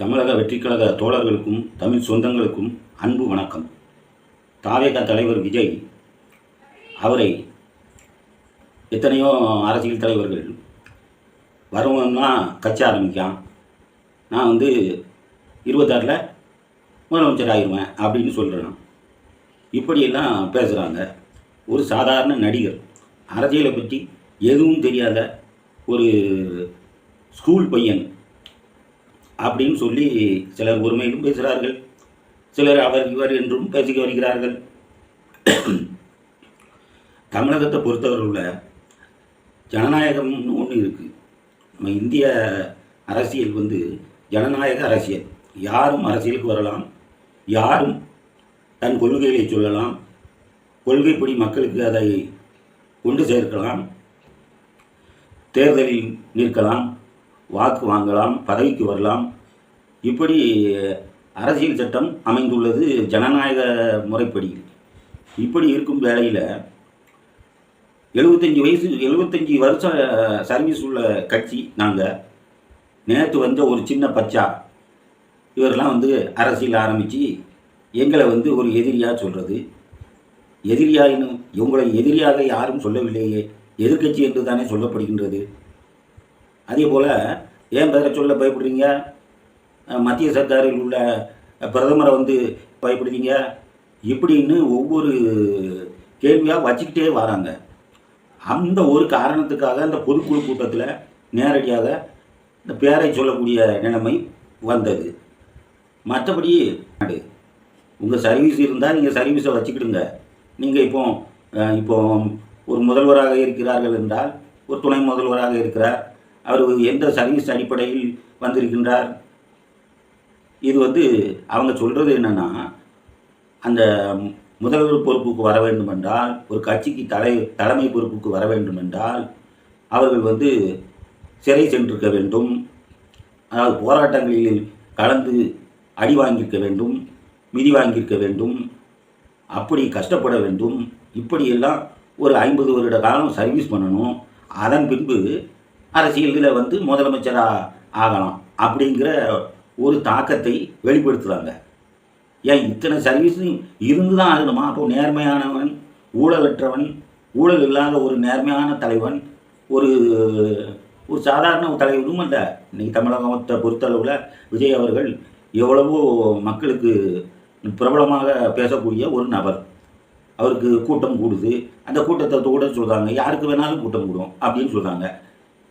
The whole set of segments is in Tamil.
தமிழக வெற்றிக்கழக தோழர்களுக்கும் தமிழ் சொந்தங்களுக்கும் அன்பு வணக்கம். தாவேக தலைவர் விஜய் அவரை எத்தனையோ அரசியல் தலைவர்கள் வரவன்னா கட்சி ஆரம்பிக்கான் நான் வந்து இருபத்தாறில் முதலமைச்சர் ஆகிருவேன் அப்படின்னு சொல்கிறேன் இப்படியெல்லாம் பேசுகிறாங்க ஒரு சாதாரண நடிகர். அரசியலை பற்றி எதுவும் தெரியாத ஒரு ஸ்கூல் பையன். அப்படின்னு சொல்லி சிலர் ஒருமையிலும் பேசுகிறார்கள். சிலர் அவர் இவர் என்றும் பேசிக்க வருகிறார்கள். தமிழகத்தை பொறுத்தவரையில் ஜனநாயகம்னு ஒன்று இருக்குது நம்ம இந்திய அரசியல் வந்து ஜனநாயக அரசியல். யாரும் அரசியலுக்கு வரலாம். யாரும் தன் கொள்கைகளை சொல்லலாம். கொள்கைப்படி மக்களுக்கு அதை கொண்டு சேர்க்கலாம். தேர்தலில் நிற்கலாம். வாக்கு வாங்கலாம் பதவிக்கு வரலாம். இப்படி அரசியல் சட்டம் அமைந்துள்ளது ஜனநாயக முறைப்படி. இப்படி இருக்கும் வேளையில் எழுபத்தஞ்சி வயசு எழுபத்தஞ்சி வருஷம் சர்வீஸ் உள்ள கட்சி நாங்கள் நேற்று வந்த ஒரு சின்ன பச்சா. இவரெல்லாம் வந்து அரசியல் ஆரம்பித்து எங்களை வந்து ஒரு எதிரியாக சொல்கிறது எதிரியாயினும் இவங்களை எதிரியாக யாரும் சொல்லவில்லையே. எதிர்க்கட்சி என்று தானே சொல்லப்படுகின்றது. அதே போல் ஏன் பேரை சொல்ல பயப்படுறீங்க மத்திய சர்க்காரில் உள்ள பிரதமரை வந்து பயப்படுறீங்க? இப்படின்னு ஒவ்வொரு கேள்வியாக வச்சுக்கிட்டே வராங்க. அந்த ஒரு காரணத்துக்காக அந்த பொதுக்குழு கூட்டத்தில் நேரடியாக இந்த பேரை சொல்லக்கூடிய நிலைமை வந்தது. மற்றபடி உங்கள் சர்வீஸ் இருந்தால் நீங்கள் சர்வீஸை வச்சுக்கிடுங்க. நீங்கள் இப்போ இப்போ ஒரு முதல்வராக இருக்கிறார்கள் என்றால் ஒரு துணை முதல்வராக இருக்கிறார். அவர் எந்த சர்வீஸ் அடிப்படையில் வந்திருக்கின்றார்? இது வந்து அவங்க சொல்கிறது என்னென்னா அந்த முதல்வர் பொறுப்புக்கு வர வேண்டும் என்றால் ஒரு கட்சிக்கு தலை தலைமை பொறுப்புக்கு வர வேண்டும் என்றால் அவர்கள் வந்து சிறை சென்றிருக்க வேண்டும். அதாவது போராட்டங்களில் கலந்து அடி வாங்கியிருக்க வேண்டும் மிதி வாங்கியிருக்க வேண்டும் அப்படி கஷ்டப்பட வேண்டும். இப்படியெல்லாம் ஒரு ஐம்பது வருட காலம் சர்வீஸ் பண்ணணும். அதன் பின்பு அரசியலில் வந்து முதலமைச்சராக ஆகலாம் அப்படிங்கிற ஒரு தாக்கத்தை வெளிப்படுத்துகிறாங்க ஏன் இத்தனை சர்வீஸும் இருந்து தான் ஆகணுமா? அப்போ நேர்மையானவன் ஊழலற்றவன் ஊழல் இல்லாத ஒரு நேர்மையான தலைவன் ஒரு ஒரு சாதாரண தலைவரும் அல்ல. இன்றைக்கி தமிழகத்தை பொறுத்தளவில் விஜய் அவர்கள் எவ்வளவோ மக்களுக்கு பிரபலமாக பேசக்கூடிய ஒரு நபர். அவருக்கு கூட்டம் கூடுது. அந்த கூட்டத்தை கூட சொல்கிறாங்க யாருக்கு வேணாலும் கூட்டம் கூடும் அப்படின்னு சொல்கிறாங்க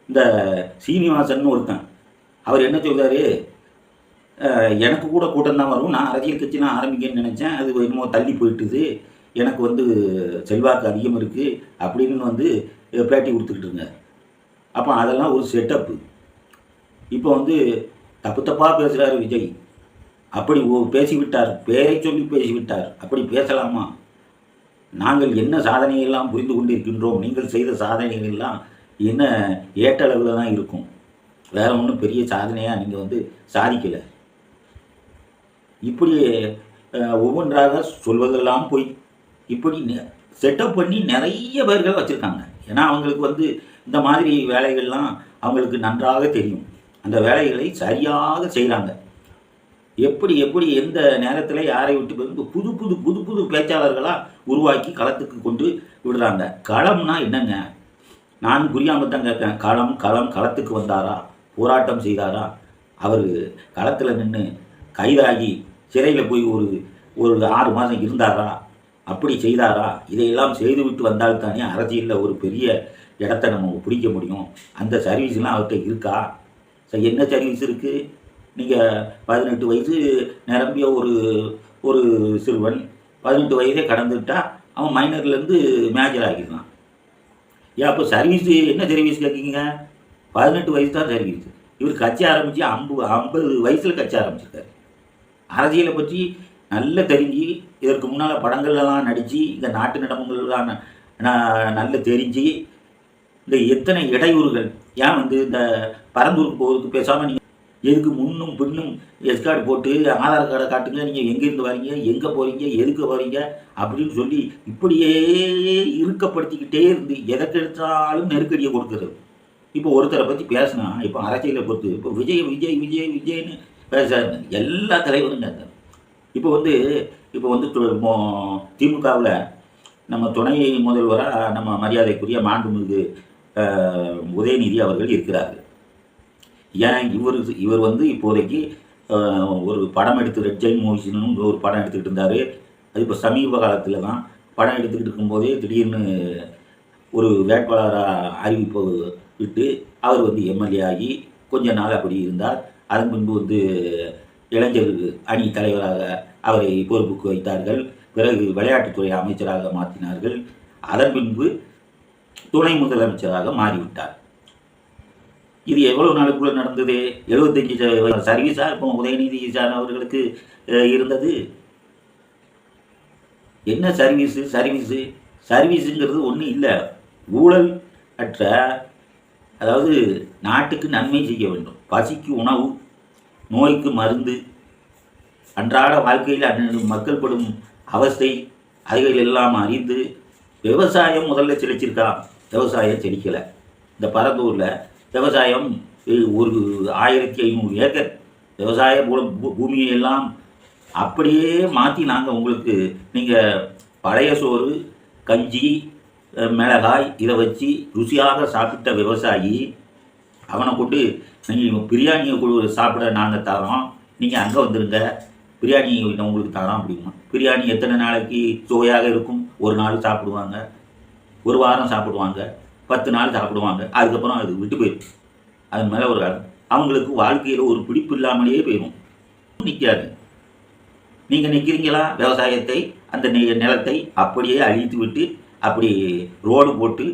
இந்த சீனிவாசன் ஒருத்தன். அவர் என்ன சொல்கிறார் எனக்கு கூட கூட்டம் தான் வரும். நான் அரசியல் கட்சி நான் ஆரம்பிக்கன்னு நினச்சேன். அது என்னமோ தள்ளி போயிட்டுது. எனக்கு வந்து செல்வாக்கு அதிகம் இருக்குது அப்படின்னு வந்து பேட்டி கொடுத்துக்கிட்டு இருங்க அப்போ அதெல்லாம் ஒரு செட்டப்பு இப்போ வந்து தப்பு தப்பாக பேசுகிறாரு விஜய். அப்படி ஓ பேசிவிட்டார். பேரை சொல்லி பேசிவிட்டார். அப்படி பேசலாமா? நாங்கள் என்ன சாதனையெல்லாம் புரிந்து கொண்டிருக்கின்றோம்? நீங்கள் செய்த சாதனைகள் எல்லாம் என்ன ஏட்டளவில் தான் இருக்கும். வேறு ஒன்றும் பெரிய சாதனையாக நீங்கள் வந்து சாதிக்கலை. இப்படி ஒவ்வொன்றாக சொல்வதெல்லாம் போய் இப்படி செட்டப் பண்ணி நிறைய பேர்கள் வச்சுருக்காங்க. ஏன்னா அவங்களுக்கு வந்து இந்த மாதிரி வேலைகள்லாம் அவங்களுக்கு நன்றாக தெரியும். அந்த வேலைகளை சரியாக செய்கிறாங்க எப்படி எப்படி எந்த நேரத்தில் யாரை விட்டு வந்து புது புது புது புது பேச்சாளர்களாக உருவாக்கி களத்துக்கு கொண்டு விடுறாங்க. களம்னா என்னங்க? நான் புரியாமல் தான் கேட்கேன் களம் களம் களத்துக்கு வந்தாரா? போராட்டம் செய்தாரா? அவர் களத்தில் நின்று கைதாகி சிறையில் போய் ஒரு ஒரு ஆறு மாதம் இருந்தாரா? அப்படி செய்தாரா? இதையெல்லாம் செய்துவிட்டு வந்தால் தானே அரசியலில் ஒரு பெரிய இடத்த நம்ம பிடிக்க முடியும். அந்த சர்வீஸ்லாம் அவர்கிட்ட இருக்கா? சரி என்ன சர்வீஸ் இருக்குது நீங்கள் பதினெட்டு வயசு நிரம்பிய ஒரு ஒரு சிறுவன் பதினெட்டு வயதே கடந்துட்டா அவன் மைனர்லேருந்து மேஜர் ஆகிடலாம் ஏன் அப்போ சர்வீஸ் என்ன சர்வீஸ் கேட்குறீங்க பதினெட்டு வயசு தான் சர்வீஸ் இவர் கட்சி ஆரம்பித்து ஐம்பது ஐம்பது வயசில் கட்சி ஆரம்பிச்சிருக்காரு. அரசியலை பற்றி நல்ல தெரிஞ்சு இதற்கு முன்னால் படங்கள்லாம் நடித்து இந்த நாட்டு நடப்புகள்லாம் ந- ந- நல்ல தெரிஞ்சு இந்த எத்தனை இடையூறுகள் ஏன் வந்து இந்த பரந்தூருக்கு போகிறதுக்கு பேசாமல் நீங்கள் எதுக்கு முன்னும் பின்னும் எஸ்கார்டு போட்டு ஆதார் கார்டை காட்டுங்க நீங்கள் எங்கேருந்து வரீங்க எங்கே போகிறீங்க எதுக்கு போகிறீங்க அப்படின்னு சொல்லி இப்படியே இறுக்கப்படுத்திக்கிட்டே இருந்து எதற்கெடுத்தாலும் நெருக்கடியை கொடுக்குறது. இப்போ ஒருத்தரை பற்றி பேசினா இப்போ அரசியலை பொறுத்து இப்போ விஜய் விஜய் விஜய் விஜய்னு பேசுறாரு. எல்லா தலைவரும் கேட்டார் இப்போ வந்து இப்போ வந்து திமுகவில் நம்ம துணை முதல்வராக நம்ம மரியாதைக்குரிய மாண்புமிகு உதயநிதி அவர்கள் இருக்கிறார்கள். ஏன் இவர் இவர் வந்து இப்போதைக்கு ஒரு படம் எடுத்து ரெட் ஜெயின் மூவிஸ்னு ஒரு படம் எடுத்துக்கிட்டு இருந்தார். அது இப்போ சமீப காலத்தில் தான் படம் எடுத்துக்கிட்டு இருக்கும்போதே திடீர்னு ஒரு வேட்பாளராக அறிவிப்பு விட்டு அவர் வந்து எம்எல்ஏ ஆகி கொஞ்ச நாள் அப்படி இருந்தார். அதன் பின்பு வந்து இளைஞர் அணி தலைவராக அவரை பொறுப்புக்கு வைத்தார்கள். பிறகு விளையாட்டுத்துறை அமைச்சராக மாற்றினார்கள். அதன் பின்பு துணை முதலமைச்சராக மாறிவிட்டார். இது எவ்வளவு நாளுக்குள்ள நடந்தது? எழுபத்தஞ்சு சர்வீஸா இப்போ உதயநிதி சார் அவர்களுக்கு இருந்தது? என்ன சர்வீஸு சர்வீஸு? சர்வீஸுங்கிறது ஒன்றும் இல்லை. ஊழல் அற்ற அதாவது நாட்டுக்கு நன்மை செய்ய வேண்டும். பசிக்கு உணவு நோய்க்கு மருந்து அன்றாட வாழ்க்கையில் மக்கள் படும் அவஸ்தை அதைகள் எல்லாம் அறிந்து விவசாயம் முதல்ல செழிச்சிருக்கான் விவசாயம் செழிக்கலை. இந்த பரந்தூரில் விவசாயம் ஒரு ஆயிரத்தி ஐநூறு ஏக்கர் விவசாய பூமியை எல்லாம் அப்படியே மாற்றி நாங்கள் உங்களுக்கு நீங்கள் பழைய சோறு கஞ்சி மிளகாய் இதை வச்சு ருசியாக சாப்பிட்ட விவசாயி அவனை கொண்டு நீங்கள் பிரியாணியை கொடு சாப்பிட நாங்கள் தரோம் நீங்கள் அங்கே வந்துருங்க. பிரியாணி உங்களுக்கு தரோம் அப்படிமா பிரியாணி எத்தனை நாளைக்கு சுவையாக இருக்கும்? ஒரு நாள் சாப்பிடுவாங்க. ஒரு வாரம் சாப்பிடுவாங்க. பத்து நாள் சாப்பிடுவாங்க. அதுக்கப்புறம் அது விட்டு போயிடும் அது மேலே ஒரு அவங்களுக்கு வாழ்க்கையில் ஒரு பிடிப்பு இல்லாமலேயே போயிடும் நிற்காது நீங்கள் நிற்கிறீங்களா விவசாயத்தை அந்த நிலத்தை அப்படியே அழித்து விட்டு அப்படி ரோடு போட்டு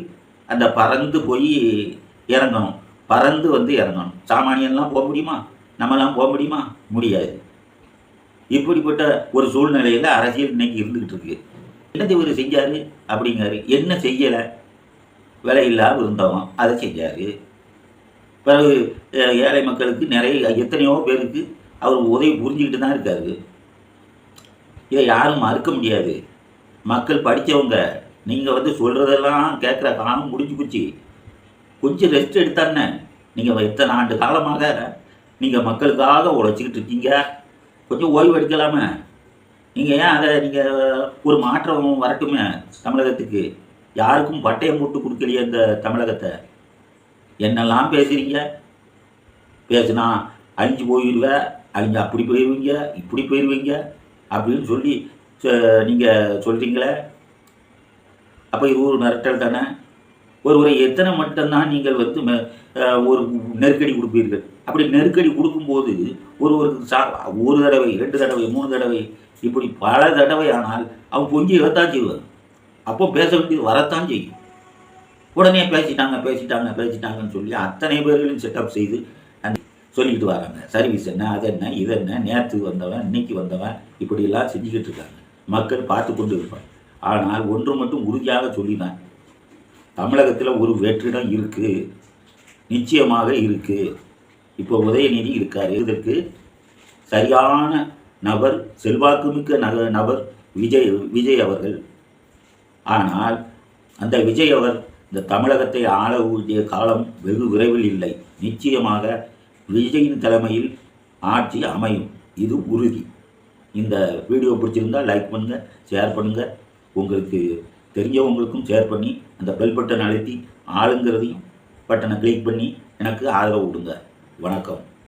அந்த பறந்து போய் இறங்கணும். பறந்து வந்து இறங்கணும். சாமானியன்லாம் போக முடியுமா? நம்மலாம் போக முடியுமா? முடியாது. இப்படிப்பட்ட ஒரு சூழ்நிலையில் அரசியல் இன்னைக்கு இருந்துக்கிட்டு இருக்கு. என்னது இவர் செஞ்சார்? அப்படிங்கிறாரு. என்ன செய்யலை? விலையில்லா விருந்தவம் அதை செஞ்சார். பிறகு ஏழை மக்களுக்கு நிறைய எத்தனையோ பேருக்கு அவர் உதவி புரிஞ்சுக்கிட்டு தான் இருக்காரு. இதை யாரும் மறுக்க முடியாது. மக்கள் படித்தவங்க நீங்கள் வந்து சொல்கிறதெல்லாம் கேட்குற காலம் முடிஞ்சு போச்சு கொஞ்சம் ரெஸ்ட் எடுத்தானே நீங்கள் இத்தனை ஆண்டு காலமாக நீங்கள் மக்களுக்காக உழைச்சிக்கிட்டு இருக்கீங்க? கொஞ்சம் ஓய்வு எடுக்கலாமே. நீங்கள் ஏன் அதை நீங்கள் ஒரு மாற்றம் வரட்டுமே தமிழகத்துக்கு? யாருக்கும் பட்டையை போட்டு கொடுக்கலையே இந்த தமிழகத்தை. என்னெல்லாம் பேசுகிறீங்க பேசுனா அழிஞ்சு போயிடுவேன் அழிஞ்சு அப்படி போயிடுவீங்க இப்படி போயிடுவீங்க அப்படின்னு சொல்லி நீங்கள் சொல்கிறீங்களே அப்போ இது ஒரு மிரட்டல் தானே? ஒருவரை எத்தனை மட்டும்தான் நீங்கள் வந்து ஒரு நெருக்கடி கொடுப்பீர்கள்? அப்படி நெருக்கடி கொடுக்கும்போது ஒருவருக்கு சா ஒரு தடவை ரெண்டு தடவை மூணு தடவை இப்படி பல தடவை ஆனால் அவன் கொஞ்சம் இழத்தான் செய்வான். அப்போ பேச வேண்டியது வரத்தான் செய்யும். உடனே பேசிட்டாங்க பேசிட்டாங்க பேசிட்டாங்கன்னு சொல்லி அத்தனை பேர்களையும் செட்டப் செய்து அந்த சொல்லிக்கிட்டு வராங்க. சர்வீஸ் என்ன அது என்ன இது என்ன நேற்று வந்தவன் இன்னைக்கு வந்தவன் இப்படியெல்லாம் செஞ்சுக்கிட்டு இருக்காங்க. மக்கள் பார்த்து கொண்டு இருப்பாங்க. ஆனால் ஒன்று மட்டும் உறுதியாக சொல்லினான் தமிழகத்தில் ஒரு வெற்றிடம் இருக்குது நிச்சயமாக இருக்குது இப்போ உதயநிதி இருக்கார். இதற்கு சரியான நபர் செல்வாக்குமிக்க நக நபர் விஜய் விஜய் அவர்கள் ஆனால் அந்த விஜய் அவர் இந்த தமிழகத்தை ஆள ஊதிய காலம் வெகு விரைவில் இல்லை. நிச்சயமாக விஜயின் தலைமையில் ஆட்சி அமையும். இது உறுதி. இந்த வீடியோ பிடிச்சிருந்தா லைக் பண்ணுங்கள் ஷேர் பண்ணுங்கள் உங்களுக்கு தெரிஞ்சவங்களுக்கும் ஷேர் பண்ணி அந்த பெல் பட்டன் அழுத்தி ஆளுங்கிறதையும் பட்டனை கிளிக் பண்ணி எனக்கு ஆதரவு கொடுங்க. வணக்கம்.